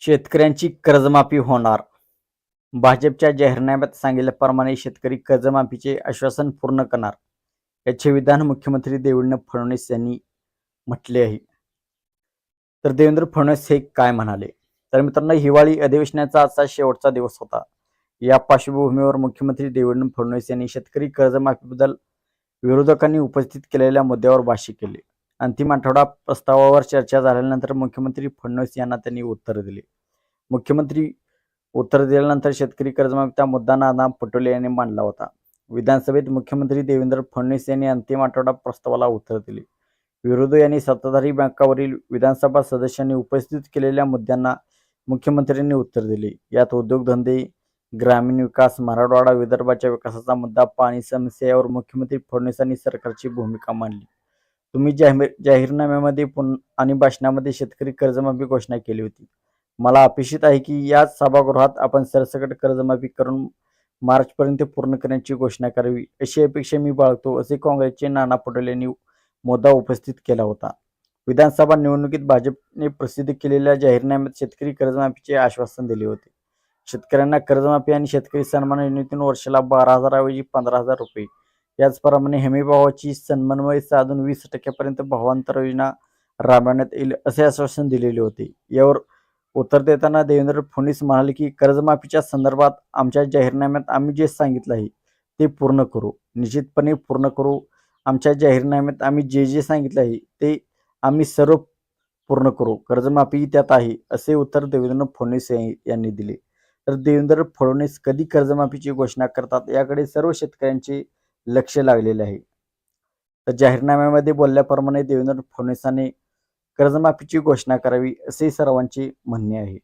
शेतकऱ्यांची कर्जमाफी होणार. भाजपच्या जाहीरनाम्यात सांगितल्याप्रमाणे शेतकरी कर्जमाफीचे आश्वासन पूर्ण करणार. याचे विधान मुख्यमंत्री देवेंद्र फडणवीस यांनी म्हटले आहे. तर देवेंद्र फडणवीस हे काय म्हणाले? तर मित्रांनो हिवाळी अधिवेशनाचा आजचा शेवटचा दिवस होता. या पार्श्वभूमीवर मुख्यमंत्री देवेंद्र फडणवीस यांनी शेतकरी कर्जमाफीबद्दल विरोधकांनी उपस्थित केलेल्या मुद्द्यावर भाष्य केले. अंतिम आठवडा प्रस्तावावर चर्चा झाल्यानंतर मुख्यमंत्री फडणवीस यांना त्यांनी उत्तर दिले. मुख्यमंत्री उत्तर दिल्यानंतर शेतकरी कर्जमाफीचा मुद्दा नाना पटोले यांनी मांडला होता. विधानसभेत मुख्यमंत्री देवेंद्र फडणवीस यांनी अंतिम आठवडा प्रस्तावाला उत्तर दिले. विरोधी यांनी सत्ताधारी बँकावरील विधानसभा सदस्यांनी उपस्थित केलेल्या मुद्द्यांना मुख्यमंत्र्यांनी उत्तर दिले. यात उद्योगधंदे ग्रामीण विकास मराठवाडा विदर्भाच्या विकासाचा मुद्दा पाणी समस्या यावर मुख्यमंत्री फडणवीसांनी सरकारची भूमिका मांडली. तुम्ही जाहीर जाहीरनाम्यामध्ये पुन आणि भाषणामध्ये शेतकरी कर्जमाफी घोषणा केली होती. मला अपेक्षित आहे की याच सभागृहात आपण सरसकट कर्जमाफी करून मार्चपर्यंत पूर्ण करण्याची घोषणा करावी अशी अपेक्षा मी बाळगतो असे काँग्रेसचे नाना पटोले यांनी मुद्दा उपस्थित केला होता. विधानसभा निवडणुकीत भाजपने प्रसिद्ध केलेल्या जाहीरनाम्यात शेतकरी कर्जमाफीचे आश्वासन दिले होते. शेतकऱ्यांना कर्जमाफी आणि शेतकरी सन्मान योजनेतून वर्षाला बारा हजाराऐवजी पंधरा हजार रुपये याचप्रमाणे हमीभावाची सन्मन्वय साधून वीस टक्क्यापर्यंत भावांतर योजना राबवण्यात येईल असे आश्वासन दिलेले होते. यावर उत्तर देताना देवेंद्र फडणवीस म्हणाले की कर्जमाफीच्या संदर्भात आमच्या जाहीरनाम्यात आम्ही जे सांगितलं आहे ते पूर्ण करू. निश्चितपणे पूर्ण करू. आमच्या जाहीरनाम्यात आम्ही जे जे सांगितलं आहे ते आम्ही सर्व पूर्ण करू. कर्जमाफी त्यात आहे असे उत्तर देवेंद्र फडणवीस यांनी- यांनी दिले. तर देवेंद्र फडणवीस कधी कर्जमाफीची घोषणा करतात याकडे सर्व शेतकऱ्यांचे लक्ष लागलेले आहे. तर जाहीरनाम्यामध्ये बोलल्याप्रमाणे देवेंद्र फडणवीसांनी कर्जमाफीची घोषणा करावी असे सर्वांचे म्हणणे आहे.